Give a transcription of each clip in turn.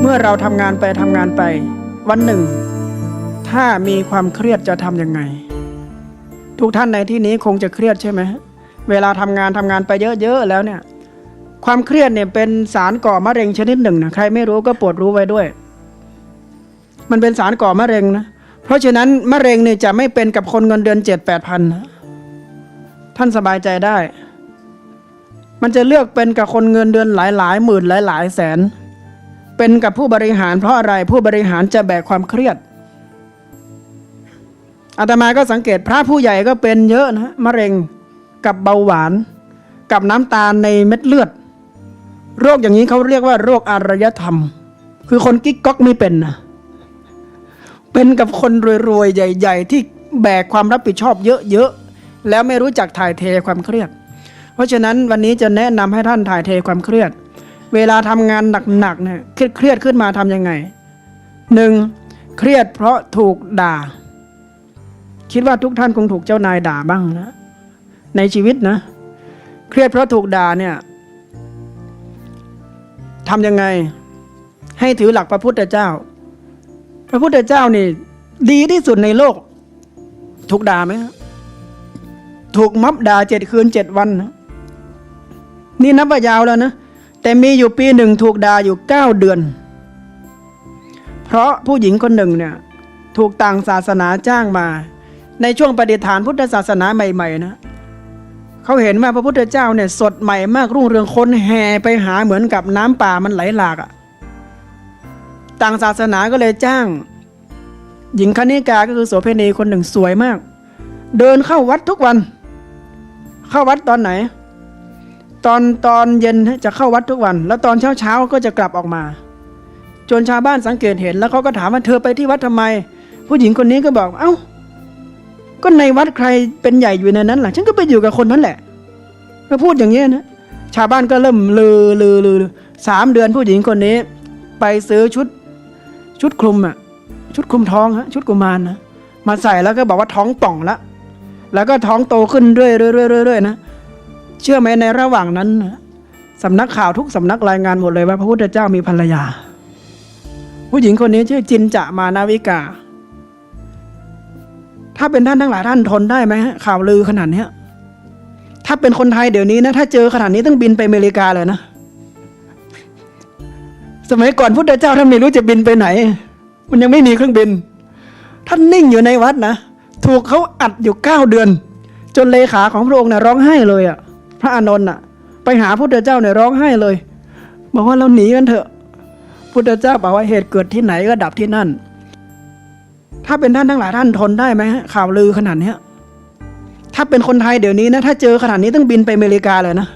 เมื่อเราทำงานไปทำงานไป วันหนึ่ง ถ้ามีความเครียดจะทำยังไง ทุกท่านในที่นี้คงจะเครียดใช่ไหมเวลาทำงานทำงานไปเยอะๆแล้วเนี่ย ความเครียดเนี่ยเป็นสารก่อมะเร็งชนิดหนึ่งนะใครไม่รู้ก็โปรดรู้ไว้ด้วย มันเป็นสารก่อมะเร็งนะ เพราะฉะนั้นมะเร็งเนี่ยจะไม่เป็นกับคนเงินเดือนเจ็ดแปดพันท่านสบายใจได้ มันจะเลือกเป็นกับคนเงินเดือนหลายหลายหมื่นหลายหลายแสน เป็นกับผู้บริหารเพราะอะไรผู้บริหารจะแบกความเครียดอาตมาก็สังเกตพระผู้ใหญ่ก็เป็นเยอะนะมะเร็งกับเบาหวาน กับน้ำตาลในเม็ดเลือด โรคอย่างนี้เขาเรียกว่าโรคอารยธรรม คือคนกิ๊กก๊อกไม่เป็นนะ เป็นกับคนรวยๆ ใหญ่ ๆ ที่แบกความรับผิดชอบเยอะๆ แล้วไม่รู้จักถ่ายเทความเครียด เพราะฉะนั้นวันนี้จะแนะนำให้ท่านถ่ายเทความเครียด เวลาทำงานหนักๆเนี่ยเครียดขึ้นมาทำยังไงหนึ่งเครียดเพราะถูกด่า คิดว่าทุกท่านคงถูกเจ้านายด่าบ้างนะในชีวิตนะ เครียดเพราะถูกด่าเนี่ยทำยังไง ให้ถือหลักพระพุทธเจ้า ระพุทธเจ้านี่ ดีที่สุดในโลก ถูกด่าไหมถูกมับด่าเจ็ดคืนเจ็ดวันนะนี่นับว่ายาวแล้วนะ แต่มีอยู่ปีหนึ่งถูกด่าอยู่เก้าเดือน เพราะผู้หญิงคนหนึ่งเนี่ย ถูกต่างศาสนาจ้างมา ในช่วงปฏิฐานพุทธศาสนาใหม่ ๆ นะเขาเห็นว่าพระพุทธเจ้าเนี่ย สดใหม่มากรุ่งเรืองคนแห่ไปหาเหมือนกับน้ำป่ามันไหลหลากอะ่ะ ต่างศาสนาก็เลยจ้าง หญิงคณิกาก็คือโสเพณีคนหนึ่งสวยมาก เดินเข้าวัดทุกวัน เข้าวัดตอนไหน ตอนตอนเย็นจะเข้าวัดทุกวัน แล้วตอนเช้าเช้าก็จะกลับออกมา จนชาวบ้านสังเกตเห็น แล้วเขาก็ถามว่าเธอไปที่วัดทำไม ผู้หญิงคนนี้ก็บอก เอ้า ก็ในวัดใครเป็นใหญ่อยู่ในนั้นล่ะฉันก็ไปอยู่กับคนนั้นแหละก็พูดอย่างนี้นะชาวบ้านก็เริ่มลือลือลือสามเดือนผู้หญิงคนนี้ ไปซื้อชุด ชุดคลุมอะชุดคลุมท้องฮะชุดกุมารนะมาใส่แล้วก็บอกว่าท้องป่องละแล้วก็ท้องโตขึ้นเรื่อยๆๆๆนะเชื่อไหมในระหว่างนั้นสำนักข่าวทุกสำนักรายงานหมดเลยว่าพระพุทธเจ้ามีภรรยา ผู้หญิงคนนี้ชื่อจินจะมานาวิกา ถ้าเป็นท่านทั้งหลายท่านทนได้ไหมฮะข่าวลือขนาดนี้ถ้าเป็นคนไทยเดี๋ยวนี้นะถ้าเจอขนาดนี้ต้องบินไปอเมริกาเลยนะ สมัยก่อนพุทธเจ้าท่านไม่รู้จะบินไปไหน มันยังไม่มีเครื่องบิน ท่านนิ่งอยู่ในวัดนะ ถูกเขาอัดอยู่เก้าเดือน จนเลขาของพระองค์เนี่ยร้องไห้เลยอะ่ะ พระอานนท์อะ ไปหาพุทธเจ้าเนี่ยร้องไห้เลย บอกว่าเราหนีกันเถอะ พุทธเจ้าบอกว่าเหตุเกิดที่ไหนก็ดับที่นั่น ถ้าเป็นท่านทั้งหลายท่านทนได้ไหมข่าวลือขนาดเนี้ยถ้าเป็นคนไทยเดี๋ยวนี้นะถ้าเจอขนาดนี้ต้องบินไปอเมริกาเลยนะ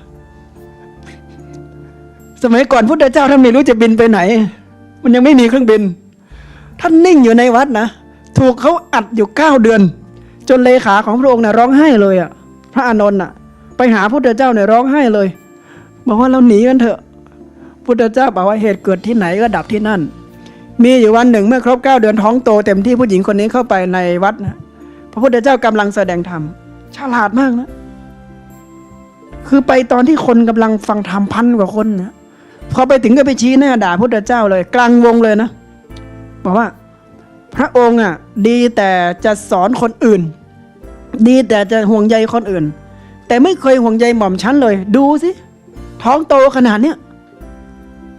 สมัยก่อนพุทธเจ้าท่านไม่รู้จะบินไปไหน มันยังไม่มีเครื่องบิน ท่านนิ่งอยู่ในวัดนะ ถูกเขาอัดอยู่เก้าเดือน จนเลขาของพระองค์เนี่ยร้องไห้เลยอะ่ะ พระอานนท์อะ ไปหาพุทธเจ้าเนี่ยร้องไห้เลย บอกว่าเราหนีกันเถอะ พุทธเจ้าบอกว่าเหตุเกิดที่ไหนก็ดับที่นั่น มีอยู่วันหนึ่งเมื่อครบเก้าเดือนท้องโตเต็มที่ผู้หญิงคนนี้เข้าไปในวัดนะพระพุทธเจ้ากำลังแสดงธรรมฉลาดมากนะ คือไปตอนที่คนกำลังฟังธรรมพันกว่าคนนะ พอไปถึงก็ไปชี้หน้าด่าพุทธเจ้าเลย กลางวงเลยนะ บอกว่า พระองค์อะ ดีแต่จะสอนคนอื่น ดีแต่จะห่วงใยคนอื่น แต่ไม่เคยห่วงใยหม่อมฉันเลย ดูสิท้องโตขนาดเนี้ย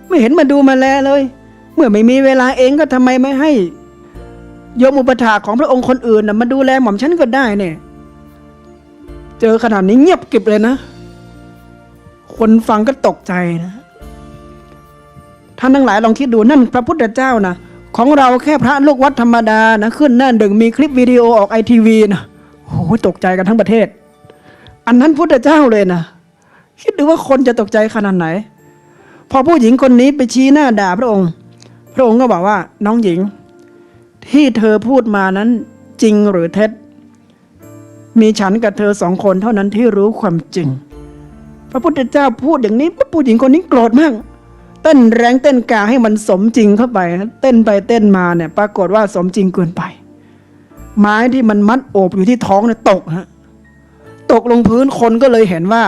ไม่เห็นมาดูมาแลเลย เมื่อไม่มีเวลาเองก็ทำไมไม่ให้โยมอุปถาของพระองค์คนอื่นนะมาดูแลหม่อมฉันก็ได้เนี่ย เจอขนาดนี้เงียบกิบเลยนะ คนฟังก็ตกใจนะ ท่านทั้งหลายลองคิดดูนั่นพระพุทธเจ้านะของเราแค่พระลูกวัดธรรมดานะขึ้นหน้าหนึ่งมีคลิปวิดีโอออกไอทีวีนะโอ้โหตกใจกันทั้งประเทศ อันนั้นพุทธเจ้าเลยนะคิดดูว่าคนจะตกใจขนาดไหน พอผู้หญิงคนนี้ไปชี้หน้าด่าพระองค์ พระองค์ก็บอกว่าน้องหญิง ที่เธอพูดมานั้นจริงหรือเท็จ มีฉันกับเธอสองคนเท่านั้นที่รู้ความจริง พระพุทธเจ้าพูดอย่างนี้ผู้หญิงคนนี้โกรธมาก ต้นแรงเต้นกาให้มันสมจริงเข้าไปเต้นไปเต้นมาเนี่ยปรากฏว่าสมจริงเกินไป ไม้ที่มันมัดโอบอยู่ที่ท้องเนี่ยตกฮะตกลงพื้นคนก็เลยเห็นว่า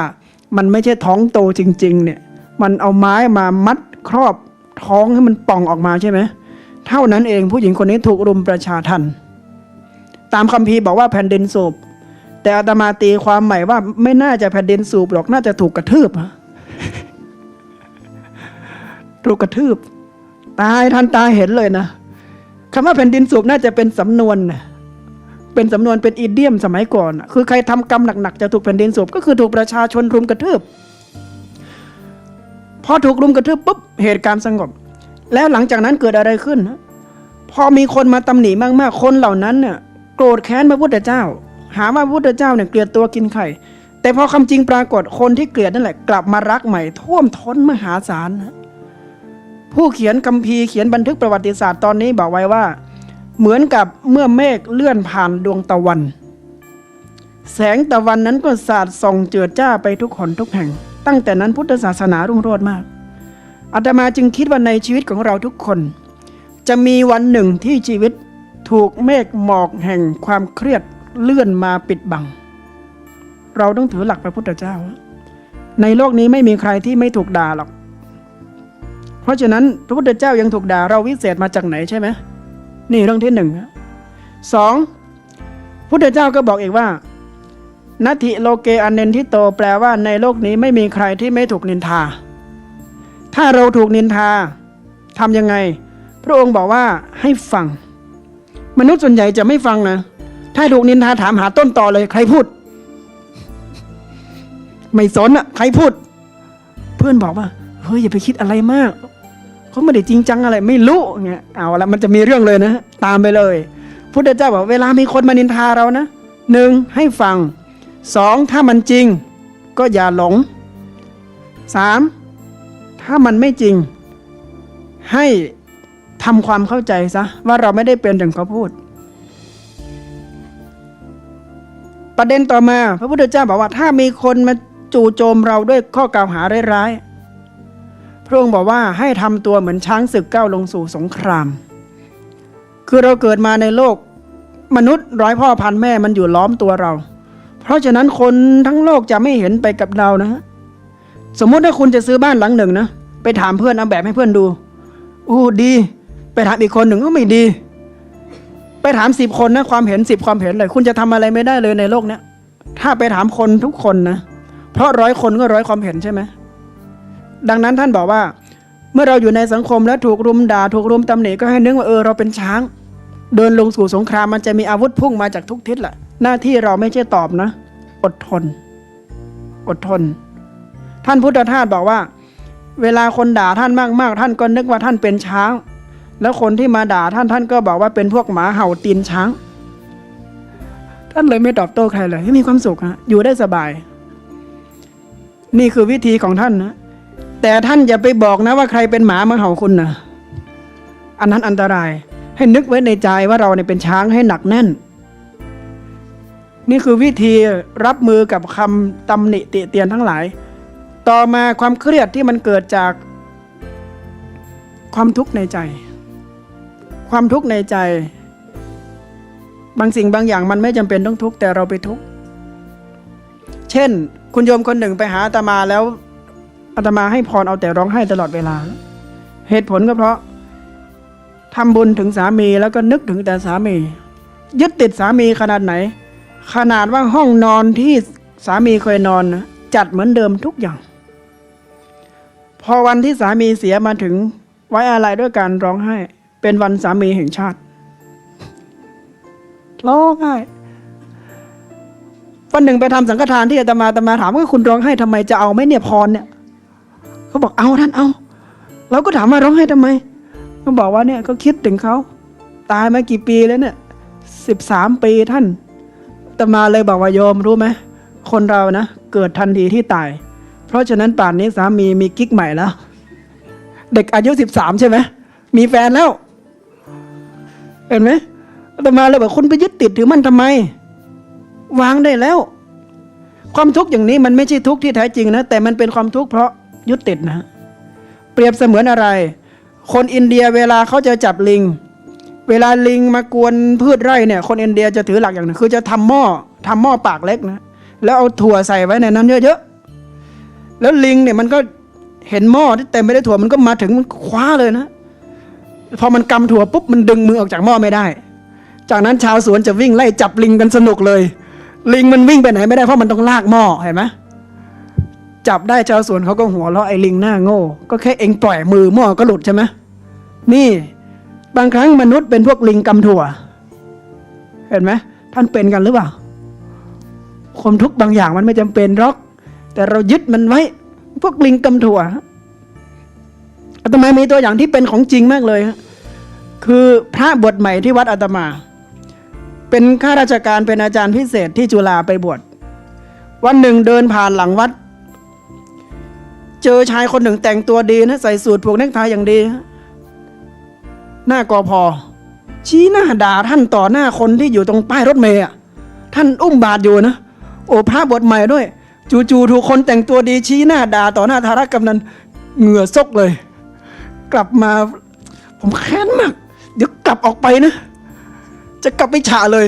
มันไม่ใช่ท้องโตจริง ๆ เนี่ย มันเอาไม้มามัดครอบท้องให้มันป่องออกมาใช่ไหมเท่านั้นเองผู้หญิงคนนี้ถูกรุมประชาทันตามคัมภีร์บอกว่าแผ่นดินสูบแต่อาตมาตีความใหม่ว่าไม่น่าจะแผ่นดินสูบหรอกน่าจะถูกกระทืบฮะ ถูกกระทืบ ตายทันตาเห็นเลยนะคำว่าแผ่นดินสูบน่าจะเป็นสำนวนเป็นสำนวนเป็นอีเดียมสมัยก่อน คือใครทำกรรมหนักๆจะถูกแผ่นดินสูบก็คือถูกประชาชนรุมกระทืบพอถูกรุมกระทืบปุ๊บเหตุการณ์สงบ แล้วหลังจากนั้นเกิดอะไรขึ้นพอมีคนมาตำหนิมากๆ คนเหล่านั้นเนี่ยโกรธแค้นพระพุทธเจ้า หาว่าพระพุทธเจ้าเนี่ยเกลียดตัวกินไข่ แต่พอคำจริงปรากฏคนที่เกลียดนั่นแหละ กลับมารักใหม่ ท่วมท้นมหาศาลนะ ผู้เขียนคัมภีร์เขียนบันทึกประวัติศาสตร์ตอนนี้บอกไว้ว่า เหมือนกับเมื่อเมฆเลื่อนผ่านดวงตะวัน แสงตะวันนั้นก็สาดส่องเจิดจ้าไปทุกคนทุกแห่ง ตั้งแต่นั้นพุทธศาสนารุ่งโรจน์มากอาตมาจึงคิดว่าในชีวิตของเราทุกคน จะมีวันหนึ่งที่ชีวิตถูกเมฆหมอกแห่งความเครียดเลื่อนมาปิดบัง เราต้องถือหลักพระพุทธเจ้า ในโลกนี้ไม่มีใครที่ไม่ถูกด่าหรอก ราะฉะนั้นพระพุทธเจ้ายังถูกด่าเราวิเศษมาจากไหนใช่ไหมนี่เรื่องที่หนึ่งสองพุทธเจ้าก็บอกอีกว่านัตถิโลเกอันเนนทิโตแปลว่าในโลกนี้ไม่มีใครที่ไม่ถูกนินทา ถ้าเราถูกนินทาทำยังไง พระองค์บอกว่าให้ฟัง มนุษย์ส่วนใหญ่จะไม่ฟังนะ ถ้าถูกนินทาถามหาต้นต่อเลย ใครพูด ไม่สนอะใครพูด เพื่อนบอกว่าเฮ้ยอย่าไปคิดอะไรมาก เขาไม่ได้จริงจังอะไรไม่รู้เงี้ยเอาละมันจะมีเรื่องเลยนะตามไปเลยพุทธเจ้าบอกเวลามีคนมานินทาเรานะหนึ่งให้ฟังสองถ้ามันจริง ก็อย่าหลงสามถ้ามันไม่จริง ให้ทำความเข้าใจซะว่าเราไม่ได้เป็นอย่างเขาพูด ประเด็นต่อมา พระพุทธเจ้าบอกว่าถ้ามีคนมาจู่โจมเราด้วยข้อกล่าวหาร้ายๆ ระองค์บอกว่าให้ทำตัวเหมือนช้างศึกก้าวลงสู่สงคราม คือเราเกิดมาในโลก มนุษย์ร้อยพ่อพันแม่มันอยู่ล้อมตัวเรา เพราะฉะนั้นคนทั้งโลกจะไม่เห็นไปกับเรานะสมมุติถ้าคุณจะซื้อบ้านหลังหนึ่งนะไปถามเพื่อนเอาแบบให้เพื่อนดูอู้ดี ไปถามอีกคนหนึ่งก็ไม่ดี ไปถามสิบคนนะความเห็นสิบความเห็นเลย คุณจะทำอะไรไม่ได้เลยในโลกเนี้ยถ้าไปถามคนทุกคนนะเพราะร้อยคนก็ร้อยความเห็นใช่ไหม ดังนั้นท่านบอกว่า เมื่อเราอยู่ในสังคมแล้วถูกรุมด่าถูกรุมตำหนิก็ให้นึกว่าเออเราเป็นช้าง เดินลงสู่สงครามมันจะมีอาวุธพุ่งมาจากทุกทิศแหละหน้าที่เราไม่ใช่ตอบนะ อดทน อดทน ท่านพุทธทาสบอกว่า เวลาคนด่าท่านมากๆ ท่านก็นึกว่าท่านเป็นช้าง แล้วคนที่มาด่าท่านท่านก็บอกว่าเป็นพวกหมาเห่าตีนช้าง ท่านเลยไม่ตอบโต้ใครเลยให้มีความสุขฮะอยู่ได้สบาย นี่คือวิธีของท่านนะ แต่ท่านอย่าไปบอกนะว่าใครเป็นหมามาเห่าคุณนะอันนั้นอันตราย ให้นึกไว้ในใจว่าเราเนี่ยเป็นช้างให้หนักแน่น นี่คือวิธีรับมือกับคำตำหนิติเตียนทั้งหลาย ต่อมาความเครียดที่มันเกิดจาก ความทุกข์ในใจ ความทุกข์ในใจ บางสิ่งบางอย่างมันไม่จำเป็นต้องทุกข์แต่เราไปทุกข์ เช่น คุณโยมคนหนึ่งไปหาอามาแล้ว อาตมาให้พรเอาแต่ร้องไห้ตลอดเวลา เหตุผลก็เพราะทำบุญถึงสามีแล้วก็นึกถึงแต่สามี ยึดติดสามีขนาดไหน ขนาดว่าห้องนอนที่สามีเคยนอน จัดเหมือนเดิมทุกอย่าง พอวันที่สามีเสียมาถึงไว้อะไรด้วยการร้องไห้ เป็นวันสามีแห่งชาติร้องไห้วันหนึ่งไปทำสังฆทานที่อาตมาอาตมาถามว่าคุณร้องไห้ทำไมจะเอาไหมเนี่ยพรเนี่ย เขาบอกเอาท่านเอา เราก็ถามว่าร้องไห้ทำไมเขาบอกว่าเนี่ยเขาคิดถึงเขาตายมากี่ปีแล้วเนี่ยสิบสามปีท่านตมาเลยบอกว่าโยมรู้ไหมคนเรานะเกิดทันทีที่ตาย เพราะฉะนั้นป่านนี้สามีมีกิ๊กใหม่แล้ว เด็กอายุสิบสามใช่ไหมมีแฟนแล้ว เห็นไหมตมาเลยบอกคุณไปยึดติดถือมันทำไม วางได้แล้ว ความทุกข์อย่างนี้มันไม่ใช่ทุกข์ที่แท้จริงนะแต่มันเป็นความทุกข์เพราะ ยึดติดนะ เปรียบเสมือนอะไร คนอินเดียเวลาเขาจะจับลิง เวลาลิงมากวนพืชไร่เนี่ย คนอินเดียจะถือหลักอย่างนึงคือจะทำหม้อทำหม้อปากเล็กนะ แล้วเอาถั่วใส่ไว้ในนั้นเยอะๆ แล้วลิงเนี่ยมันก็เห็นหม้อที่เต็มไปด้วยถั่วมันก็มาถึงมันคว้าเลยนะ พอมันกำถั่วปุ๊บมันดึงมือออกจากหม้อไม่ได้ จากนั้นชาวสวนจะวิ่งไล่จับลิงกันสนุกเลย ลิงมันวิ่งไปไหนไม่ได้เพราะมันต้องลากหม้อเห็นไหม จับได้ชาวสวนเขาก็หัวเราะไอ้ลิงหน้าโง่ ก็แค่เองปล่อยมือหม้อก็หลุดใช่ไหมนี่ บางครั้งมนุษย์เป็นพวกลิงกำถั่ว เห็นไหมท่านเป็นกันหรือเปล่าความทุกข์บางอย่างมันไม่จำเป็นหรอก แต่เรายึดมันไว้ พวกลิงกำถั่วอาตมามีตัวอย่างที่เป็นของจริงมากเลยคือพระบวชใหม่ที่วัดอาตมา เป็นข้าราชการเป็นอาจารย์พิเศษที่จุฬาไปบวชวันหนึ่งเดินผ่านหลังวัด เจอชายคนหนึ่งแต่งตัวดีนะใส่สูทผูกเนคไทอย่างดีฮะหน้ากอพอ ชี้หน้าด่าท่านต่อหน้าคนที่อยู่ตรงป้ายรถเมย์อะท่านอุ้มบาทอยู่นะ โอ้พระบทใหม่ด้วย จู่ๆถูกคนแต่งตัวดีชี้หน้าด่าต่อหน้าธารกำนันเหงื่อซกเลย กลับมา ผมแค้นมาก เดี๋ยวกลับออกไปนะ จะกลับไปฉะเลย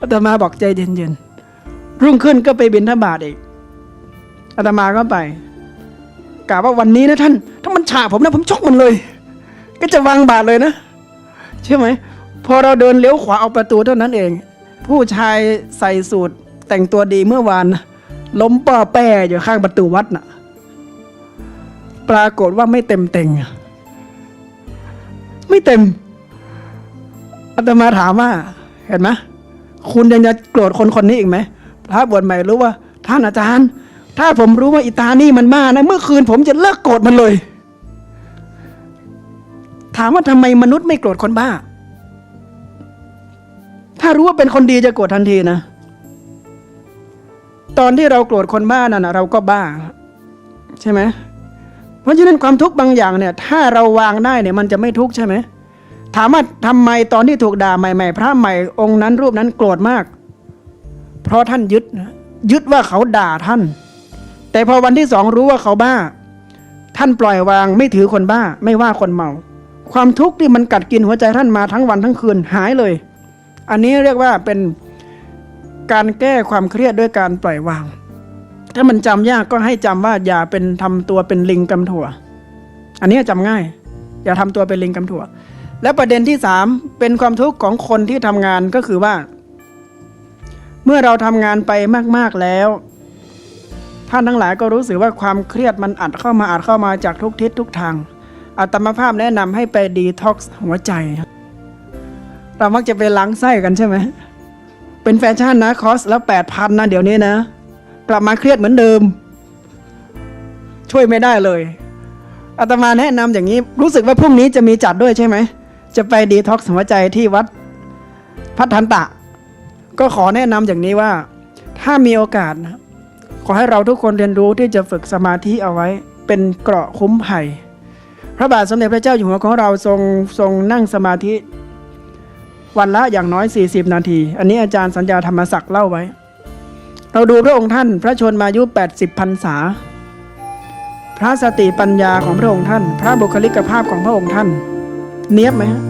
อาตมาบอกใจเย็นๆรุ่งขึ้นก็ไปบินทบาทอีกอาตมาก็ไป กล่าวว่าวันนี้นะท่าน ถ้ามันฉะผมนะผมชกมันเลย ก็จะวางบาทเลยนะใช่ไหมพอเราเดินเลี้ยวขวาเอาประตูเท่านั้นเอง ผู้ชายใส่สูทแต่งตัวดีเมื่อวานล้มป้อแป้อยู่ข้างประตูวัดน่ะ ปรากฏว่าไม่เต็มเต็งไม่เต็มอาตมาถามว่า เห็นไหมคุณยังจะโกรธคนคนนี้อีกไหมพระบวชใหม่รู้ว่า ท่านอาจารย์ ถ้าผมรู้ว่าอิตานี่มันบ้านะ เมื่อคืนผมจะเลิกโกรธมันเลย ถามว่าทำไมมนุษย์ไม่โกรธคนบ้า ถ้ารู้ว่าเป็นคนดีจะโกรธทันทีนะ ตอนที่เราโกรธคนบ้านั่นนะเราก็บ้า ใช่ไหมเพราะฉะนั้นความทุกข์บางอย่างเนี่ย ถ้าเราวางได้เนี่ย มันจะไม่ทุกข์ใช่ไหมถามว่าทำไมตอนที่ถูกด่าใหม่ๆ พระใหม่องค์นั้นรูปนั้นโกรธมาก เพราะท่านยึดยึดว่าเขาด่าท่าน แต่พอวันที่สองรู้ว่าเขาบ้า ท่านปล่อยวางไม่ถือคนบ้า ไม่ว่าคนเมา ความทุกข์ที่มันกัดกินหัวใจท่านมาทั้งวันทั้งคืนหายเลย อันนี้เรียกว่าเป็นการแก้ความเครียดด้วยการปล่อยวาง ถ้ามันจำยากก็ให้จำว่าอย่าเป็นทำตัวเป็นลิงกำถั่ว อันนี้จำง่าย อย่าทำตัวเป็นลิงกำถั่ว และประเด็นที่สามเป็นความทุกข์ของคนที่ทำงานก็คือว่า เมื่อเราทำงานไปมาก ๆแล้ว ท่านทั้งหลายก็รู้สึกว่าความเครียดมันอัดเข้ามาอัดเข้ามาจากทุกทิศทุกทางอาตมาภาพแนะนำให้ไปดีท็อกซ์หัวใจ เรามักจะไปล้างไส้กันใช่ไหม เป็นแฟชั่นนะคอสแล้วแปดพันนะเดี๋ยวนี้นะ กลับมาเครียดเหมือนเดิม ช่วยไม่ได้เลยอาตมาแนะนำอย่างนี้ รู้สึกว่าพรุ่งนี้จะมีจัดด้วยใช่ไหม จะไปดีท็อกซ์หัวใจที่วัดพัฒนตะ ก็ขอแนะนำอย่างนี้ว่า ถ้ามีโอกาสนะ ขอให้เราทุกคนเรียนรู้ที่จะฝึกสมาธิเอาไว้ เป็นเกราะคุ้มภัย พระบาทสมเด็จพระเจ้าอยู่หัวของเราทรงทรงนั่งสมาธิ วันละอย่างน้อย 40 นาที อันนี้อาจารย์สัญญาธรรมศักดิ์เล่าไว้ เราดูพระองค์ท่านพระชนมายุ 80พรรษา พระสติปัญญาของพระองค์ท่าน พระบุคลิกภาพของพระองค์ท่าน เนียบไหมฮะ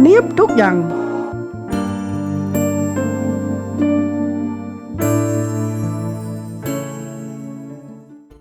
เนียบทุกอย่าง